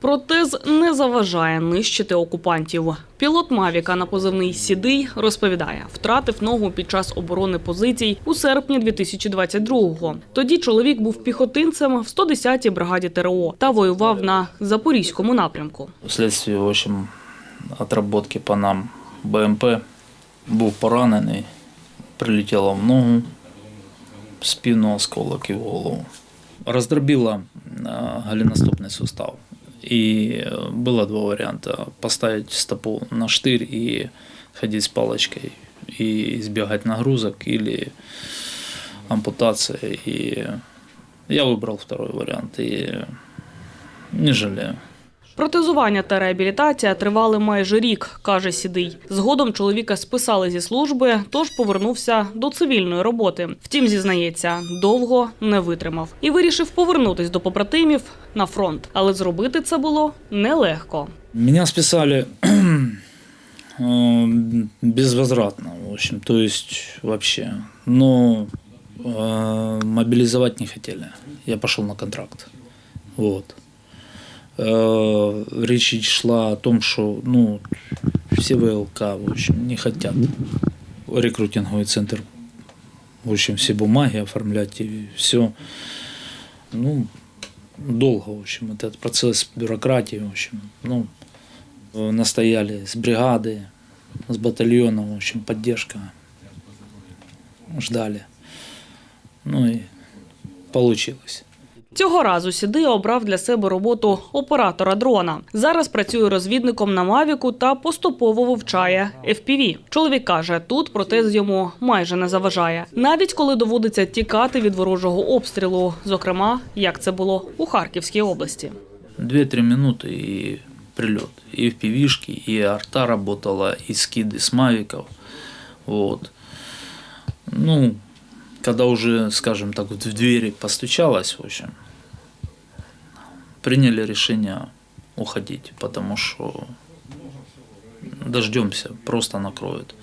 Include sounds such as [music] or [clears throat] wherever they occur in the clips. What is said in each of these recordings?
Протез не заважає нищити окупантів. Пілот Мавіка на позивний Сідий розповідає, втратив ногу під час оборони позицій у серпні 2022-го. Тоді чоловік був піхотинцем в 110-й бригаді ТРО та воював на запорізькому напрямку. Вследствие, в общем, отработки по нам БМП був поранений, прилетіло в ногу, спину осколок і в голову. Роздробило е, голеностопний сустав. І е, было два варианта. Поставить стопу на штырь и ходить с палочкой и избегать нагрузок или ампутация. И я выбрал второй вариант и не жалею. Протезування та реабілітація тривали майже рік, каже Сідий. Згодом чоловіка списали зі служби, тож повернувся до цивільної роботи. Втім, зізнається, довго не витримав і вирішив повернутись до побратимів на фронт. Але зробити це було нелегко. Меня списали э, [clears throat] безвозвратно, в общем, то есть вообще. Но э, мобилизовать не хотели. Я пошел на контракт. Вот. Э, Речь шла о том, что ну, все ВЛК, в общем, не хотят. Рекрутинговый центр, в общем, все бумаги оформлять и все. Ну, долго, в общем, этот процесс бюрократии, в общем, ну, э, настояли с бригады, с батальона, в общем, поддержка. Ждали. Ну и получилось. Цього разу Сідий обрав для себе роботу оператора дрона. Зараз працює розвідником на Мавіку та поступово вивчає FPV. Чоловік каже, тут протез йому майже не заважає, навіть коли доводиться тікати від ворожого обстрілу, зокрема, як це було у Харківській області. 2-3 минуты и прилет. И в пивишки, и арта работала, и скиды с мавиков. Вот. Ну, когда уже, скажем так, в двери постучалось, в общем, приняли решение уходить, потому что дождемся, просто накроют.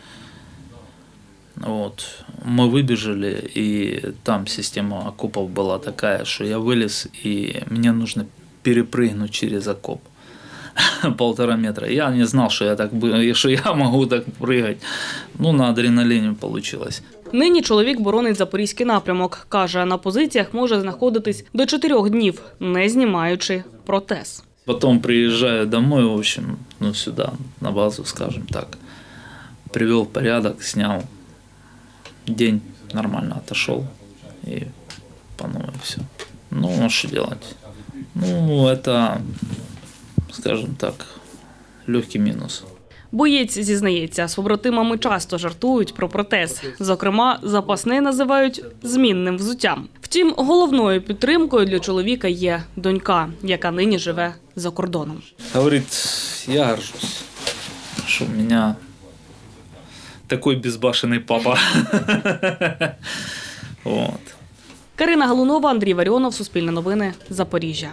Вот. Мы выбежали, и там система окопов была такая, что я вылез, и мне нужно перепрыгнуть через окоп [laughs] полтора метра. Я не знал, что я так что я могу так прыгать. Ну, на адреналине получилось. Нині чоловік боронить запорізький напрямок. каже, на позиціях може знаходитись до чотирьох днів, не знімаючи протез. Потом приезжаю домой, в общем, ну, сюда, на базу, скажем так. Привел порядок, снял. День нормально отошел. И по новой все. Ну, а что? Ну, это, скажем так, легкий минус. Боєць зізнається, з побратимами часто жартують про протез. Зокрема, запасне називають змінним взуттям. Втім, головною підтримкою для чоловіка є донька, яка нині живе за кордоном. Говорит, я горжусь, что у меня такой безбашенный папа. [laughs] Карина Галунова, Андрій Варіонов, Суспільне новини, Запоріжжя.